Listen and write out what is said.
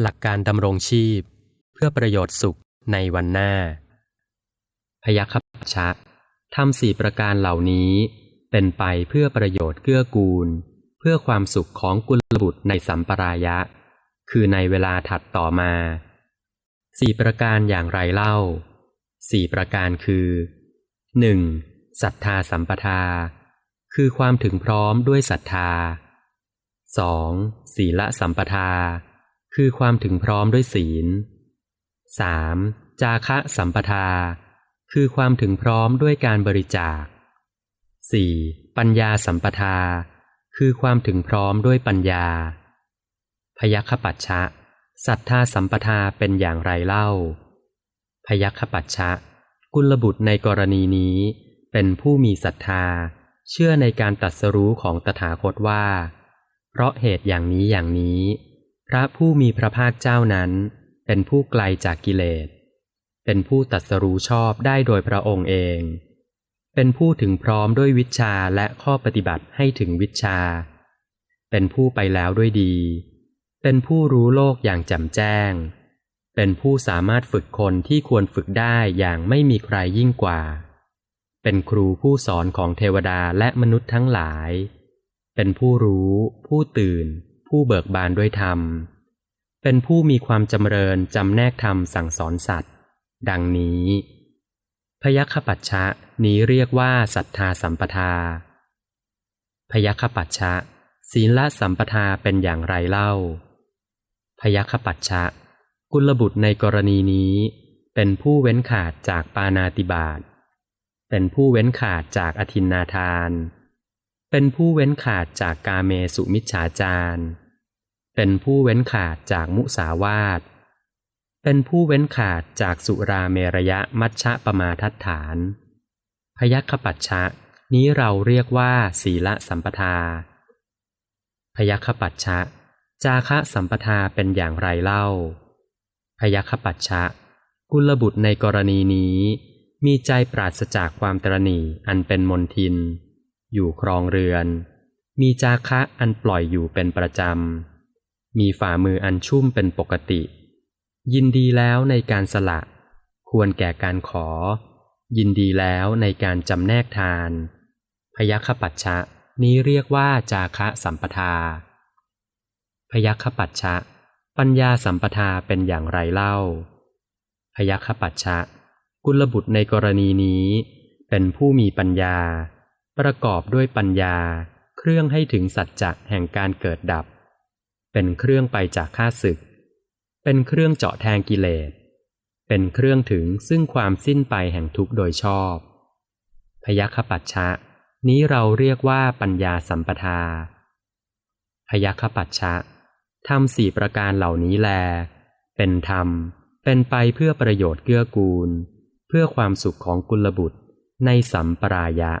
หลักการดำรงชีพ เพื่อประโยชน์สุขในวันหน้า พยัคฆปัชะทำสี่ประการเหล่านี้ เป็นไปเพื่อประโยชน์เกื้อกูล เพื่อความสุขของกุลบุตรในสัมปรายะ คือในเวลาถัดต่อมาสี่ประการอย่างไรเล่าสี่ประการคือหนึ่งศรัทธาสัมปทา คือความถึงพร้อมด้วยศรัทธาสองศีลสัมปทา คือความถึงพร้อมด้วยศีลสามจาคะสัมปทา คือความถึงพร้อมด้วยการบริจาคสี่ปัญญาสัมปทา คือความถึงพร้อมด้วยปัญญา พยัคฆปัชชะศรัทธาสัมปทาเป็นอย่างไรเล่า พยัคฆปัชชะกุลบุตรในกรณีนี้ เป็นผู้มีศรัทธา เชื่อในการตัดสรู้ของตถาคตว่า เพราะเหตุอย่างนี้อย่างนี้ พระผู้มีพระภาคเจ้านั้น เป็นผู้ไกลจากกิเลส เป็นผู้ตัดสรู้ชอบได้โดยพระองค์เอง เป็นผู้ถึงพร้อมด้วยวิชาและข้อปฏิบัติให้ถึงวิชา เป็นผู้ไปแล้วด้วยดี เป็นผู้รู้โลกอย่างแจ่มแจ้ง เป็นผู้สามารถฝึกคนที่ควรฝึกได้อย่างไม่มีใครยิ่งกว่า เป็นครูผู้สอนของเทวดาและมนุษย์ทั้งหลาย เป็นผู้รู้ ผู้ตื่น ผู้เบิกบานด้วยธรรม เป็นผู้มีความจำเริญจำแนกธรรมสั่งสอนสัตว์ ดังนี้ พยัคฆปัชชะนี้เรียกว่าศรัทธาสัมปทา พยัคฆปัชชะศีลละสัมปทาเป็นอย่างไรเล่า พยัคฆปัชชะกุลบุตรในกรณีนี้ เป็นผู้เว้นขาดจากปานาติบาตเป็นผู้เว้นขาดจากอธินนาทาน เป็นผู้เว้นขาดจากกาเมสุมิจฉาจารเป็นผู้เว้นขาดจากมุสาวาท เป็นผู้เว้นขาดจากสุราเมรยะมัชฌะปมาทัฏฐาน พยัคฆปัชชะนี้เราเรียกว่า ศีลสัมปทา พยัคฆปัชชะจาคะสัมปทาเป็นอย่างไรเล่า พยัคฆปัชชะกุลบุตรในกรณีนี้ มีใจปราศจากความตรณีอันเป็นมนทิน อยู่ครองเรือน มีจาคะอันปล่อยอยู่เป็นประจำ มีฝ่ามืออันชุ่มเป็นปกติ ยินดีแล้วในการสละ ควรแก่การขอ ยินดีแล้วในการจำแนกทาน พยัคฆปัชชะนี้เรียกว่าจาคะสัมปทา พยัคฆปัชชะปัญญาสัมปทาเป็นอย่างไรเล่า พยัคฆปัชชะกุลบุตรในกรณีนี้เป็นผู้มีปัญญา ประกอบด้วยปัญญา เครื่องให้ถึงสัจจะแห่งการเกิดดับ เป็นเครื่องไปจากข้าศึก เป็นเครื่องเจาะแทงกิเลส เป็นเครื่องถึงซึ่งความสิ้นไปแห่งทุกข์โดยชอบ พยัคฆปัชชะนี้เราเรียกว่าปัญญาสัมปทา พยัคฆปัชชะทำสี่ประการเหล่านี้แล เป็นธรรม เป็นไปเพื่อประโยชน์เกื้อกูล เพื่อความสุขของกุลบุตรในสัมปรายะ